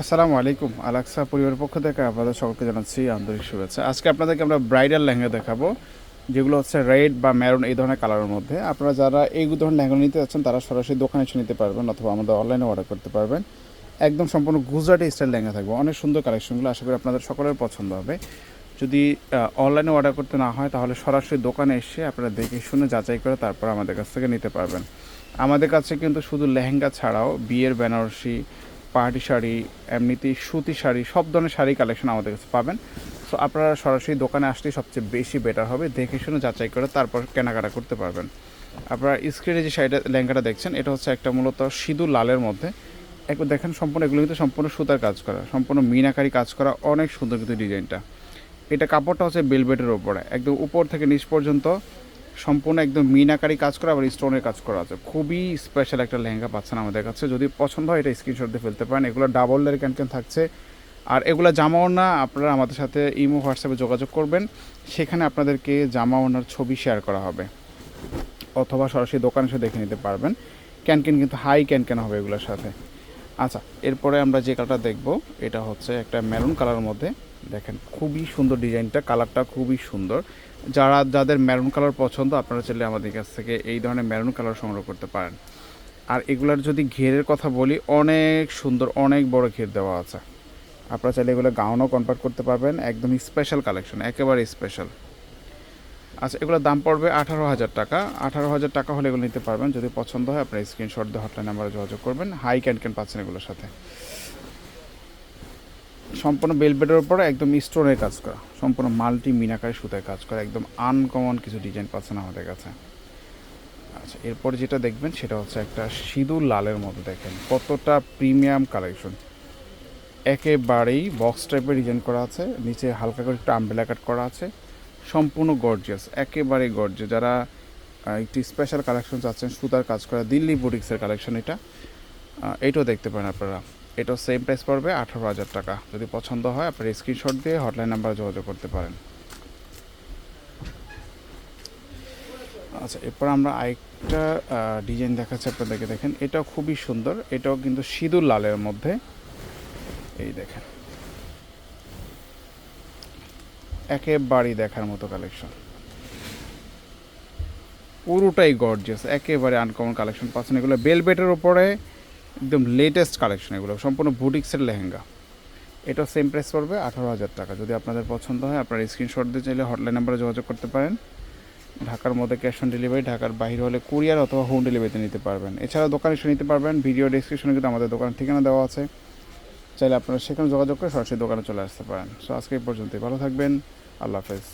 আসসালামু আলাইকুম। আলাক্সা পরিবারের পক্ষ থেকে আপনাদের সকলকে জানাচ্ছি আন্তরিক শুভেচ্ছা। আজকে আপনাদেরকে আমরা ব্রাইডাল লেহেঙ্গা দেখাবো, যেগুলো হচ্ছে রেড বা মেরুন এই ধরনের কালারের মধ্যে। আপনারা যারা এই ধরনের লেহেঙ্গা নিতে যাচ্ছেন, তারা সরাসরি দোকানে এসে নিতে পারবেন অথবা আমাদের অনলাইনে অর্ডার করতে পারবেন। একদম সম্পূর্ণ গুজরাটি স্টাইল লেহেঙ্গা থাকবে। অনেক সুন্দর কালেকশনগুলো আশা করি আপনাদের সকলের পছন্দ হবে। যদি অনলাইনে অর্ডার করতে না হয়, তাহলে সরাসরি দোকানে এসে আপনারা দেখে শুনে যাচাই করে তারপর আমাদের কাছ থেকে নিতে পারবেন। আমাদের কাছে কিন্তু শুধু লেহেঙ্গা ছাড়াও বিয়ের বেনারসি পার্টি শাড়ি এমনিতেই সুতি শাড়ি, সব ধরনের শাড়ি কালেকশন আমাদের কাছে পাবেন। সো আপনারা সরাসরি দোকানে আসলেই সবচেয়ে বেশি বেটার হবে। দেখে শুনে যাচাই করে তারপর কেনাকাটা করতে পারবেন। আপনারা স্ক্রিনে যে শাড়িটা, লেহেঙ্গাটা দেখছেন, এটা হচ্ছে একটা মূলত সিঁদুর লালের মধ্যে। একবার দেখেন সম্পূর্ণ, এগুলো কিন্তু সম্পূর্ণ সুতার কাজ করা, সম্পূর্ণ মিনাকারি কাজ করা, অনেক সুন্দর কিন্তু ডিজাইনটা। এটা কাপড়টা হচ্ছে বেলবেটের ওপরে একদম উপর থেকে নিচ পর্যন্ত সম্পূর্ণ একদম মিনাকারি কাজ করা, আবার স্টোনের কাজ করা আছে। খুবই স্পেশাল একটা লেহেঙ্গা পাচ্ছেন আমাদের কাছে। যদি পছন্দ হয়, এটা স্ক্রিনশট দিয়ে ফেলতে পারেন। এগুলো ডাবল লেয়ার ক্যান ক্যান থাকছে। আর এগুলো জামা ওড়না, আপনারা আমাদের সাথে ইমো হোয়াটসঅ্যাপে যোগাযোগ করবেন। সেখানে আপনাদেরকে জামা ওড়নার ছবি শেয়ার করা হবে। অথবা সরাসরি দোকানে এসে দেখে নিতে পারবেন। ক্যান ক্যান কিন্তু হাই ক্যান ক্যান হবে এগুলোর সাথে। আচ্ছা এরপরে আমরা যে কালারটা দেখব, এটা হচ্ছে একটা মেরুন কালারের মধ্যে। দেখেন, খুবই সুন্দর ডিজাইনটা কালারটা খুবই সুন্দর। যারা, যাদের মেরুন কালার পছন্দ, আপনারা চাইলে আমাদের কাছ থেকে এই ধরনের মেরুন কালার সংগ্রহ করতে পারেন। আর এগুলার যদি ঘেরের কথা বলি, অনেক সুন্দর, অনেক বড় ঘের দেওয়া আছে। আপনারা চাইলে এগুলো গাউনও কনভার্ট করতে পারবেন, একদম স্পেশাল কালেকশন একেবারে স্পেশাল আচ্ছা এগুলোর দাম পড়বে আঠারো হাজার টাকা। আঠারো হাজার টাকা হলে এগুলো নিতে পারবেন। যদি পছন্দ হয়, আপনার স্ক্রিনশট দিয়ে হটলাইন নাম্বারে যোগাযোগ করবেন। হাই ক্যান ক্যান পাচ্ছেন এগুলোর সাথে। সম্পূর্ণ বেলবেটের উপরে একদম স্টোনের কাজ করা। সম্পূর্ণ মাল্টি মিনাকারি সুতায় কাজ করা। একদম আনকমন কিছু ডিজাইন পাচ্ছেন আমাদের কাছে। আচ্ছা এরপরে যেটা দেখবেন সেটা হচ্ছে একটা সিঁদুর লালের মতো দেখেন। কতটা প্রিমিয়াম কালেকশন একেবারেই বক্স টাইপের ডিজাইন করা আছে। নিচে হালকা করে একটু আম্বেলা কাট করা আছে। সম্পূর্ণ গর্জিয়াস একেবারে গর্জিয়াস যারা একটি স্পেশাল কালেকশন চাচ্ছেন সুতার কাজ করা, দিল্লি বুটিক্সের কালেকশন এটা। এটাও দেখতে পারেন আপনারা। এটাও সেম প্রাইস পড়বে আঠারো হাজার টাকা। যদি পছন্দ হয়, আপনার স্ক্রিনশট দিয়ে হটলাইন নাম্বারে যোগাযোগ করতে পারেন। আচ্ছা এরপর আমরা আরেকটা ডিজাইন দেখাচ্ছি আপনাদেরকে। দেখেন, এটাও খুবই সুন্দর। এটাও কিন্তু সিঁদুর লালের মধ্যে। এই দেখেন। একেবারেই দেখার মতো কালেকশন পুরোটাই গর্জিয়াস একেবারে আনকমন কালেকশন পাচ্ছেন এগুলো বেলবেটের উপরে। একদম লেটেস্ট কালেকশন এগুলো, সম্পূর্ণ বুটিক্সের লেহেঙ্গা। এটা সেম প্রাইস পড়বে আঠারো হাজার টাকা। যদি আপনাদের পছন্দ হয়, আপনার স্ক্রিনশট দিয়ে চাইলে হটলাইন নাম্বারে যোগাযোগ করতে পারেন। ঢাকার মধ্যে ক্যাশ অন ডেলিভারি ঢাকার বাইরে হলে কুরিয়ার অথবা হোম ডেলিভারিতে নিতে পারবেন। এছাড়া দোকানে এসে নিতে পারবেন। ভিডিও ডিসক্রিপশনে কিন্তু আমাদের দোকানের ঠিকানা দেওয়া আছে। চাইলে আপনারা সেখানে যোগাযোগ করে সরাসরি দোকানে চলে আসতে পারেন। সো আজকে এই পর্যন্তই। ভালো থাকবেন। আল্লাহ হাফেজ।